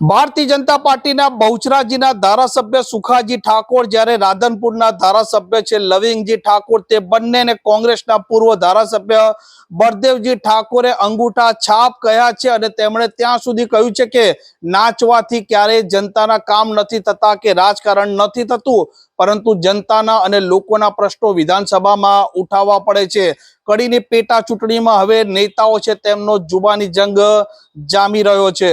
ભારતીય જનતા પાર્ટીના બહુચરાજીના ધારાસભ્ય સુખાજી ઠાકોર જ્યારે રાધનપુરના ધારાસભ્ય છે લવિંગજી ઠાકોર, તે બંનેને કોંગ્રેસના પૂર્વ ધારાસભ્ય બળદેવજી ઠાકોરે અંગૂઠા છાપ કહ્યા છે અને તેમણે ત્યાં સુધી કહ્યું છે કે નાચવાથી ક્યારેય જનતાના કામ નથી થતા કે રાજકારણ નથી થતું, પરંતુ જનતાના અને લોકોના પ્રશ્નો વિધાનસભામાં ઉઠાવવા પડે છે. કડીની પેટા ચૂંટણીમાં હવે નેતાઓ છે તેમનો જુબાની જંગ જામી રહ્યો છે.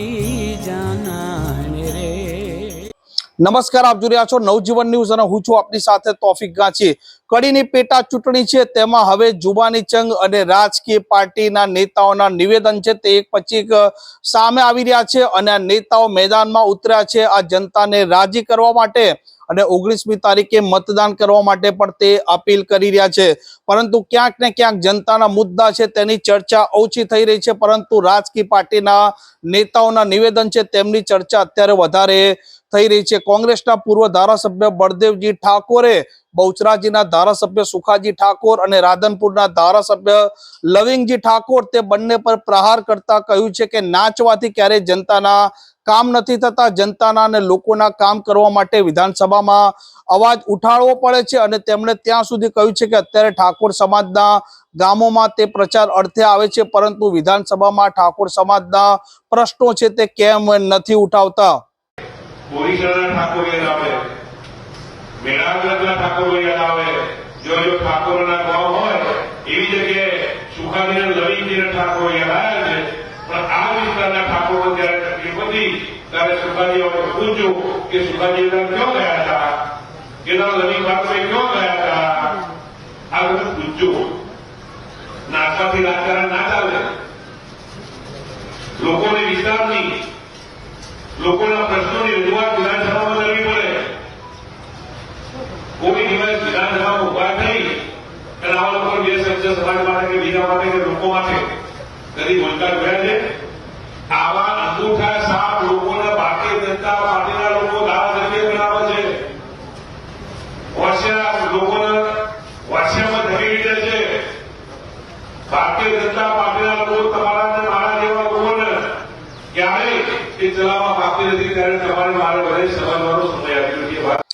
નમસ્કાર, આપ જોઈ રહ્યા છો નવજીવન ન્યૂઝ અને હું છું આપની સાથે તોફિક ગાંચી. કડીની પેટા ચૂંટણી છે, તેમાં હવે જુબાની ચંગ અને રાજકીય પાર્ટીના નેતાઓના નિવેદન છે, તે એક પછી સામે આવી રહ્યા છે અને આ નેતાઓ મેદાનમાં ઉતર્યા છે. આ જનતાને રાજી કરવા માટે અને ઓગણીસમી તારીખે મતદાન કરવા માટે પણ તે અપીલ કરી રહ્યા છે. પરંતુ ક્યાંક ને ક્યાંક જનતાના મુદ્દા છે, તેની ચર્ચા ઓછી થઈ રહી છે, પરંતુ રાજકીય પાર્ટીના નેતાઓના નિવેદન છે, તેમની ચર્ચા અત્યારે વધારે થઈ રહી છે. કોંગ્રેસના પૂર્વ ધારાસભ્ય બળદેવજી ઠાકોરે, બહુચરાજીના ધારાસભ્ય સુખાજી ઠાકોર અને રાધનપુરના ધારાસભ્ય લવિંગજી ઠાકોર તે બંને પર પ્રહાર કરતા કહ્યું છે કે નાચવાથી ક્યારેય જનતાના કામ નથી થતા. જનતાના અને લોકોના કામ કરવા માટે વિધાનસભામાં અવાજ ઉઠાડવો પડે છે અને તેમણે ત્યાં સુધી કહ્યું છે કે અત્યારે ઠાકોર સમાજના ગામોમાં તે પ્રચાર અર્થે આવે છે, પરંતુ વિધાનસભામાં ઠાકોર સમાજના પ્રશ્નો છે તે કેમ નથી ઉઠાવતા? બોરીસરના ઠાકોર યાદ આવે મેળાવગરના ઠાકોર યાદ આવે જો જો ઠાકોરના ગામ હોય એવી જગ્યાએ સુખાજીને લવિંગજીને ઠાકોર યાદ આવે છે પણ આ વિસ્તારના ઠાકોરો જ્યારે તકલીફ હતી ત્યારે સુખાજી હવે પૂછ્યું કે સુખાજી ક્યાં ગયા હતા કેના લવિંગ ઠાકોરે ક્યાં ગયા હતા આ બધું પૂછ્યું નાચવાથી રાજકારણ ના ચાલે લોકોને વિસ્તારની લોકોના પ્રશ્નોની રજૂઆત વિધાનસભામાં કરવી પડે કોઈ દિવસ વિધાનસભામાં ઊભા થઈ અને આવા લોકો બે શબ્દ સમાજ માટે કે બીજા માટે કે લોકો માટે કદી બોલતા જોયા છે આવા અંગૂઠા સાપ લોકોના ભારતીય જનતા પાર્ટીના લોકો ધારાસભ્ય બનાવે છે વર્ષા લોકોના વર્ષામાં ધરી લીધે છે ભારતીય જનતા પાર્ટીના લોકો તમારા અને મારા જેવા લોકોને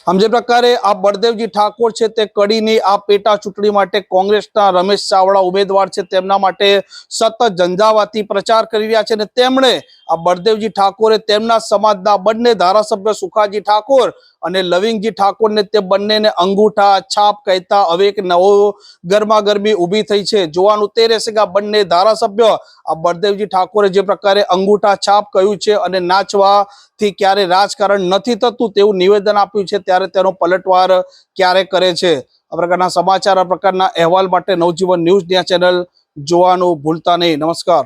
આમ જે પ્રકારે આ બળદેવજી ઠાકોર છે તે કડીની આ પેટા ચૂંટણી માટે કોંગ્રેસના રમેશ ચાવડા ઉમેદવાર છે, તેમના માટે સતત ઝંઝાવાતી પ્રચાર કરી રહ્યા છે અને તેમણે આ બળદેવજી ઠાકોરે તેમના સમાજના બંને ધારાસભ્ય સુખાજી ઠાકોર અને લવિંગજી ઠાકોરને તે બંનેને અંગૂઠા, છાપ કહેતા હવે એક નવો ગરમા ગરમી ઊભી થઈ છે. જોવાનું તે રહેશે કે આ બંને ધારાસભ્ય આ બળદેવજી ઠાકોરે જે પ્રકારે અંગૂઠા, છાપ કહ્યું છે અને નાચવાથી ક્યારે રાજકારણ નથી થતું તેવું નિવેદન આપ્યું છે, ત્યારે તેનો પલટવાર ક્યારે કરે છે? આ પ્રકારના સમાચાર, આ પ્રકારના અહેવાલ માટે નવજીવન ન્યૂઝ ચેનલ જોવાનું ભૂલતા નહીં. નમસ્કાર.